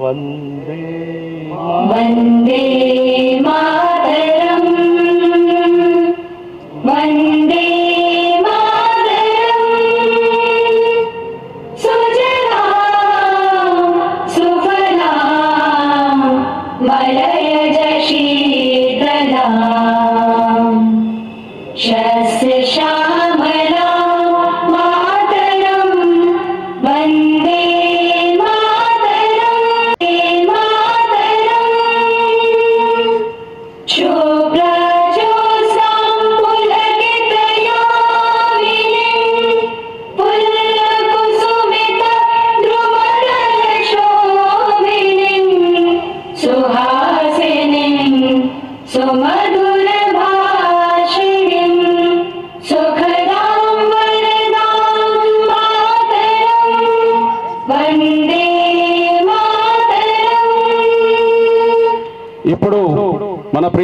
వందే वन्दे मातरम्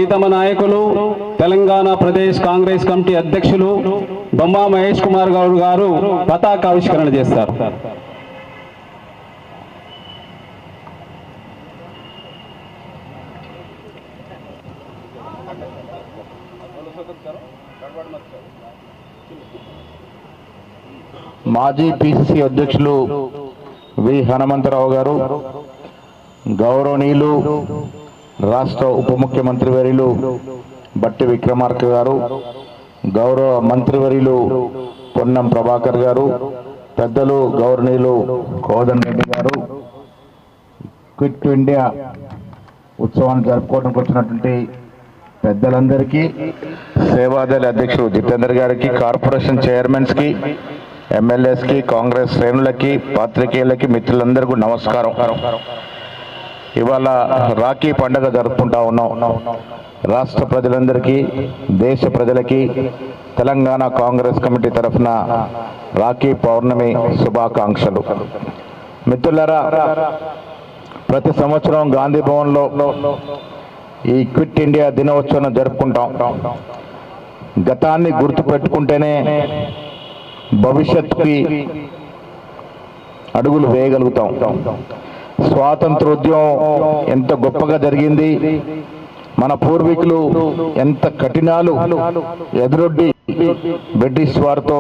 ప్రీతమ నాయకులు తెలంగాణ ప్రదేశ్ కాంగ్రెస్ కమిటీ అధ్యక్షులు బొమ్మా మహేష్ కుమార్ గౌడ్ గారు పతాకావిష్కరణ చేస్తారు. మాజీ పిసిసి అధ్యక్షులు వి హనుమంతరావు గారు గౌరవనీయులు రాష్ట్ర ఉప ముఖ్యమంత్రి వర్యులు బట్టి విక్రమార్క గారు గౌరవ మంత్రివర్యులు పొన్నం ప్రభాకర్ గారు పెద్దలు గౌరవనీయులు కోదన్ రెడ్డి గారు క్విట్ ఇండియా ఉత్సవాన్ని జరుపుకోవడానికి వచ్చినటువంటి పెద్దలందరికీ సేవాదళ అధ్యక్షుడు జితేందర్ గారికి కార్పొరేషన్ చైర్మన్స్కి ఎమ్మెల్యేస్కి కాంగ్రెస్ శ్రేణులకి పాత్రికేయులకి మిత్రులందరికీ నమస్కారం. ఇవాళ రాఖీ పండగ జరుపుకుంటా ఉన్నాం. రాష్ట్ర ప్రజలందరికీ దేశ ప్రజలకి తెలంగాణ కాంగ్రెస్ కమిటీ తరఫున రాఖీ పౌర్ణమి శుభాకాంక్షలు. మిత్రులరా ప్రతి సంవత్సరం గాంధీ భవన్లో ఈ క్విట్ ఇండియా దినోత్సవం జరుపుకుంటాం. గతాన్ని గుర్తు పెట్టుకుంటేనే భవిష్యత్తుకి అడుగులు వేయగలుగుతాం. స్వాతంత్రోద్యమం ఎంత గొప్పగా జరిగింది? మన పూర్వీకులు ఎంత కఠినాలు ఎదురొడ్డి బ్రిటిష్ వారితో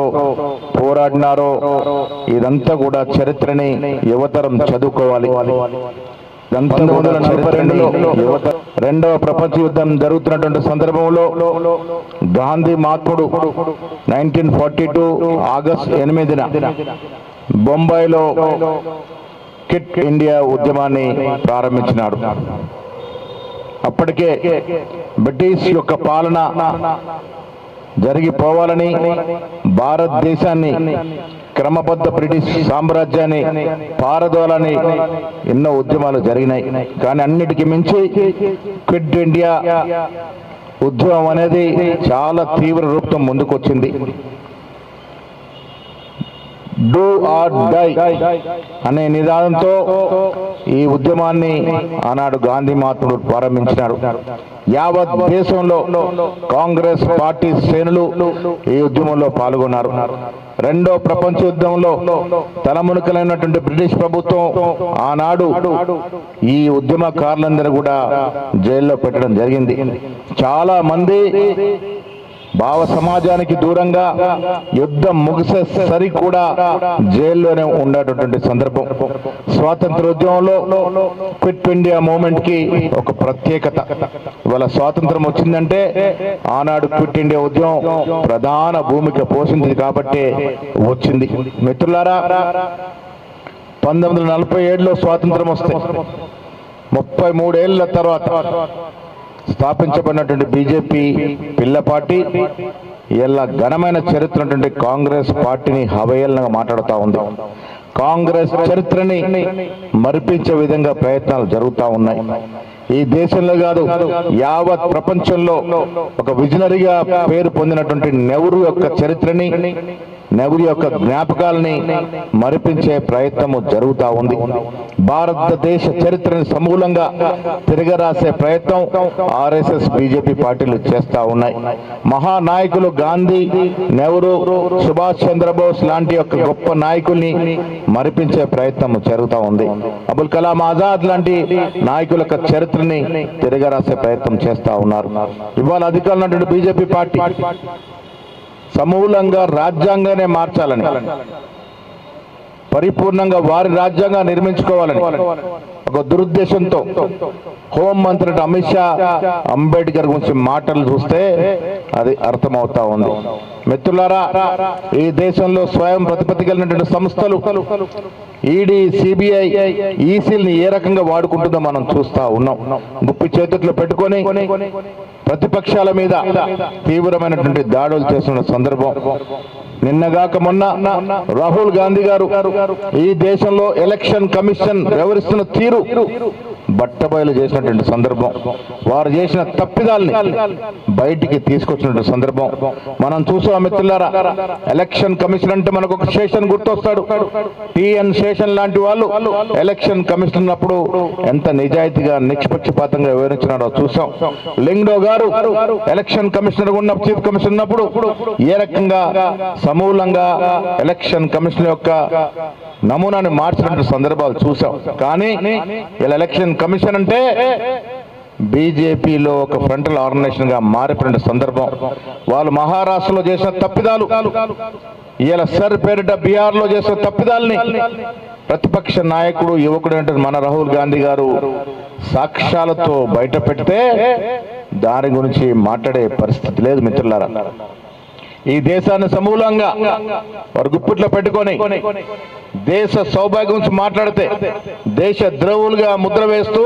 పోరాడినారో ఇదంతా కూడా చరిత్రని యువతరం చదువుకోవాలి. రెండవ ప్రపంచ యుద్ధం జరుగుతున్నటువంటి సందర్భంలో గాంధీ మహాత్ముడు నైన్టీన్ ఫార్టీ టూ ఆగస్ట్ ఎనిమిదిన బొంబాయిలో కిట్ ఇండియా ఉద్యమాన్ని ప్రారంభించినాడు. అప్పటికే బ్రిటిష్ యొక్క పాలన జరిగిపోవాలని భారతదేశాన్ని క్రమబద్ధ బ్రిటిష్ సామ్రాజ్యాన్ని పారదోలని ఎన్నో ఉద్యమాలు జరిగినాయి. కానీ అన్నిటికీ మించి క్విట్ ఇండియా ఉద్యమం అనేది చాలా తీవ్ర రూపం ముందుకొచ్చింది. డూ ఆర్ డై అనే నిదానంతో ఈ ఉద్యమాన్ని ఆనాడు గాంధీ మహాత్ముడు ప్రారంభించినాడు. యావత్ దేశంలో కాంగ్రెస్ పార్టీ శ్రేణులు ఈ ఉద్యమంలో పాల్గొన్నారు. రెండో ప్రపంచ యుద్ధంలో తలమునుకలైనటువంటి బ్రిటిష్ ప్రభుత్వం ఆనాడు ఈ ఉద్యమకారులందరూ కూడా జైల్లో పెట్టడం జరిగింది. చాలా మంది భావ సమాజానికి దూరంగా యుద్ధం ముగిసేసరి కూడా జైల్లోనే ఉండేటటువంటి సందర్భం. స్వాతంత్రోద్యమంలో క్విట్ ఇండియా మూమెంట్కి ఒక ప్రత్యేకత. ఇవాళ స్వాతంత్రం వచ్చిందంటే ఆనాడు క్విట్ ఇండియా ఉద్యమం ప్రధాన భూమిక పోషించింది కాబట్టి వచ్చింది. మిత్రులారా పంతొమ్మిది వందల నలభై ఏడులో స్వాతంత్రం వస్తే ముప్పై మూడేళ్ళ తర్వాత స్థాపించబడినటువంటి బీజేపీ పిల్ల పార్టీ ఇలా ఘనమైన చరిత్ర కాంగ్రెస్ పార్టీని హవయలంగా మాట్లాడుతూ ఉంది. కాంగ్రెస్ చరిత్రని మరిపించే విధంగా ప్రయత్నాలు జరుగుతూ ఉన్నాయి. ఈ దేశంలో కాదు యావత్ ప్రపంచంలో ఒక విజనరీగా పేరు పొందినటువంటి నెహ్రూ యొక్క చరిత్రని నెహ్రూ యొక్క జ్ఞాపకాలని మరిపించే ప్రయత్నము జరుగుతూ ఉంది. భారతదేశ చరిత్రని సమూలంగా తిరగరాసే ప్రయత్నం ఆర్ఎస్ఎస్ బీజేపీ పార్టీలు చేస్తూ ఉన్నాయి. మహానాయకులు గాంధీ నెహ్రూ సుభాష్ చంద్రబోస్ లాంటి యొక్క గొప్ప నాయకుల్ని మరిపించే ప్రయత్నం జరుగుతూ ఉంది. అబుల్ కలాం ఆజాద్ లాంటి నాయకుల యొక్క చరిత్రని తిరగరాసే ప్రయత్నం చేస్తూ ఉన్నారు. ఇవాళ అధికారులు బీజేపీ పార్టీ సమూలంగా రాజ్యాంగానే మార్చాలని పరిపూర్ణంగా వారి రాజ్యాంగా నిర్మించుకోవాలని ఒక దురుద్దేశంతో హోం మంత్రి అమిత్ షా అంబేద్కర్ గురించి మాటలు చూస్తే అది అర్థమవుతా ఉంది. మిత్రులారా ఈ దేశంలో స్వయం ప్రతిపత్తి కలిగినటువంటి సంస్థలు ఈడీ సిబిఐ ఈసీల్ని ఏ రకంగా వాడుకుంటుందో మనం చూస్తా ఉన్నాం. గుప్పి చేతుట్లో పెట్టుకొని ప్రతిపక్షాల మీద తీవ్రమైనటువంటి దాడులు చేస్తున్న సందర్భం. నిన్నగాక మొన్న రాహుల్ గాంధీ గారు ఈ దేశంలో ఎలక్షన్ కమిషన్ వ్యవహరిస్తున్న తీరు బట్టబయలు చేసినటువంటి సందర్భం. వారు చేసిన తప్పిదాల్ని బయటికి తీసుకొచ్చినటువంటి సందర్భం. మనం చూసాం మిత్రులారా ఎలక్షన్ కమిషన్ అంటే మనకు ఒక శేషన్ గుర్తొస్తాడు. టిఎన్ శేషన్ లాంటి వాళ్ళు ఎలక్షన్ కమిషన్ ఉన్నప్పుడు ఎంత నిజాయితీగా నిష్పక్షపాతంగా వివరించినారో చూసాం. లింగ్డో గారు ఎలక్షన్ కమిషనర్ ఉన్న చీఫ్ కమిషనర్ ఉన్నప్పుడు ఏ రకంగా సమూలంగా ఎలక్షన్ కమిషన్ యొక్క నమూనాని మార్చినటువంటి సందర్భాలు చూసాం. కానీ ఇలా ఎలక్షన్ కమిషన్ అంటే బీజేపీలో ఒక ఫ్రంటల్ ఆర్గనైజేషన్గా మారిపోయిన సందర్భం. వాళ్ళు మహారాష్ట్రలో చేసిన తప్పిదాలు. ఇలా సర్ పేరిట బీహార్లో చేసిన తప్పిదాలని. ప్రతిపక్ష నాయకుడు యువకుడు అంటే మన రాహుల్ గాంధీ గారు సాక్ష్యాలతో బయట పెడితే దాని గురించి మాట్లాడే పరిస్థితి లేదు మిత్రులారా. ఈ దేశాన్ని సమూలంగా వారు గుప్పిట్లో పెట్టుకొని దేశ సౌభాగ్యం గురించి మాట్లాడితే దేశ ద్రోవులుగా ముద్ర వేస్తూ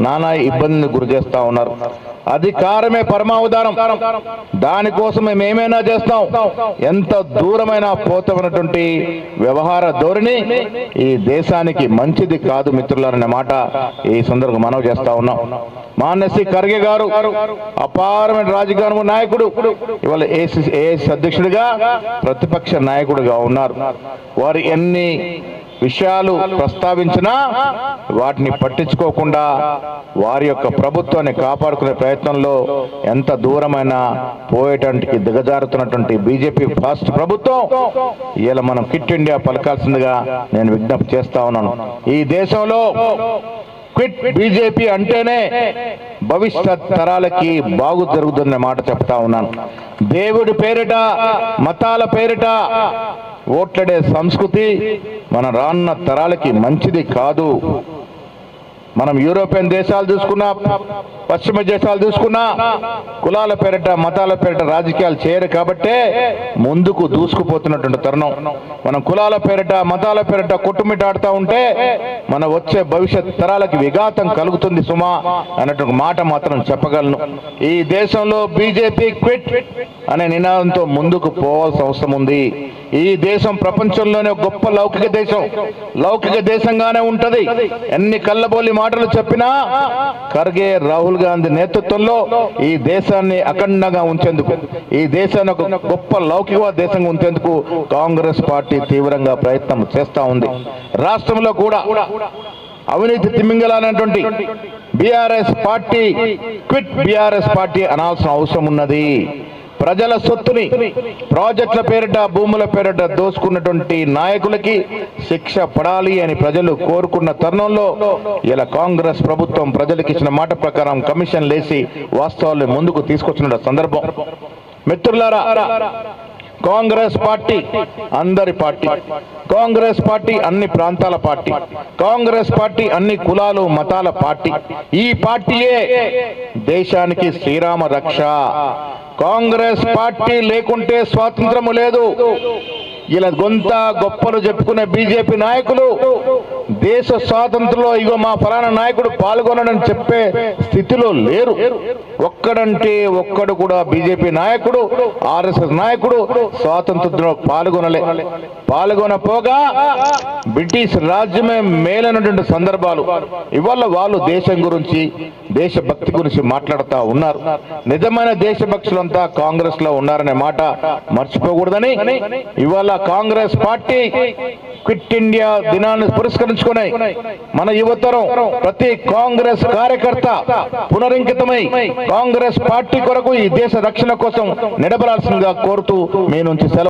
నానా ఇబ్బందిని గురి చేస్తా ఉన్నారు. అధికారమే పరమావధానం. దానికోసం మేము ఏమైనా చేస్తాం? ఎంత దూరమైనా పోతామన్నటువంటి వ్యవహార ధోరణి ఈ దేశానికి మంచిది కాదు మిత్రులారనే మాట ఈ సందర్భం మనం చేస్తా ఉన్నాం. మానసి ఖర్గే గారు అపారమైన రాజకీయ నాయకుడు ఇవాళ ఏసీసీ ఏఎస్ అధ్యక్షుడిగా ప్రతిపక్ష నాయకుడిగా ఉన్నారు. వారు ఎన్ని విషయాలు ప్రస్తావించినా వాటిని పట్టించుకోకుండా వారి యొక్క ప్రభుత్వాన్ని కాపాడుకునే ప్రయత్నంలో ఎంత దూరమైన పోయేటానికి దిగజారుతున్నటువంటి బీజేపీ ఫాస్ట్ ప్రభుత్వం ఇలా మనం కిట్ ఇండియా పలకాల్సిందిగా నేను విజ్ఞప్తి చేస్తా ఉన్నాను. ఈ దేశంలో క్విట్ బీజేపీ అంటేనే భవిష్యత్ తరాలకి బాగు జరుగుతుందనే మాట చెప్తా ఉన్నాను. దేవుడి పేరిట మతాల పేరిట ఓట్లడే సంస్కృతి మన రాన్న తరాలకి మంచిది కాదు. మనం యూరోపియన్ దేశాలు చూసుకున్నా పశ్చిమ దేశాలు చూసుకున్నా కులాల పేరిట మతాల పేరిట రాజకీయాలు చేయరు కాబట్టే ముందుకు దూసుకుపోతున్నటువంటి తరుణం. మనం కులాల పేరిట మతాల పేరిట కొట్టుమిటాడుతూ ఉంటే మన వచ్చే భవిష్యత్ తరాలకి విఘాతం కలుగుతుంది సుమా అన్నటువంటి మాట మాత్రం చెప్పగలను. ఈ దేశంలో బీజేపీ క్విట్ అనే నినాదంతో ముందుకు పోవాల్సిన అవసరం ఉంది. ఈ దేశం ప్రపంచంలోనే గొప్ప లౌకిక దేశం. లౌకిక దేశంగానే ఉంటది. ఎన్ని కళ్ళబోలి మాటలు చెప్పినా ఖర్గే రాహుల్ గాంధీ నేతృత్వంలో ఈ దేశాన్ని అఖండంగా ఉంచేందుకు ఈ దేశాన్ని ఒక గొప్ప లౌకిక దేశంగా ఉంచేందుకు కాంగ్రెస్ పార్టీ తీవ్రంగా ప్రయత్నం చేస్తా ఉంది. రాష్ట్రంలో కూడా అవినీతి తిమ్మింగలైనటువంటి BRS party quit BRS party అనాల్సిన అవసరం ఉన్నది. ప్రజల సొత్తుని ప్రాజెక్టుల పేరిట భూముల పేరిట దోసుకున్నటువంటి నాయకులకి శిక్ష పడాలి అని ప్రజలు కోరుకున్న తరుణంలో ఇలా కాంగ్రెస్ ప్రభుత్వం ప్రజలకు ఇచ్చిన మాట ప్రకారం కమిషన్ లేసి వాస్తవాలను ముందుకు తీసుకొచ్చిన సందర్భం. మిత్రులారా కాంగ్రెస్ పార్టీ అందరి పార్టీ కాంగ్రెస్ పార్టీ అన్ని ప్రాంతాల పార్టీ కాంగ్రెస్ పార్టీ అన్ని కులాలు మతాల పార్టీ ఈ పార్టీయే దేశానికి శ్రీరామ రక్ష. కాంగ్రెస్ పార్టీ లేకుంటే స్వాతంత్రము లేదు. ఇలా గొంత గొప్పలు చెప్పుకునే బీజేపీ నాయకులు దేశ స్వాతంత్రంలో ఇగో మా ఫలానా నాయకుడు పాల్గొనడని చెప్పే స్థితిలో లేరు. ఒక్కడంటే ఒక్కడు కూడా బీజేపీ నాయకుడు ఆర్ఎస్ఎస్ నాయకుడు స్వాతంత్రంలో పాల్గొనలే. పాల్గొనపోగా బ్రిటిష్ రాజ్యమే మేలైనటువంటి సందర్భాలు. ఇవాళ వాళ్ళు దేశం గురించి దేశభక్తి గురించి మాట్లాడుతూ ఉన్నారు. నిజమైన దేశభక్తులంతా కాంగ్రెస్లో ఉన్నారనే మాట మర్చిపోకూడదని. ఇవాళ కాంగ్రెస్ పార్టీ క్విట్ ఇండియా దినాన్ని పురస్కరించుకుని మన యువతరం ప్రతి కాంగ్రెస్ కార్యకర్త పునరంకితమై కాంగ్రెస్ పార్టీ కొరకు ఈ దేశ రక్షణ కోసం నిలబడాల్సిందిగా కోరుతూ మీ నుంచి సెలవు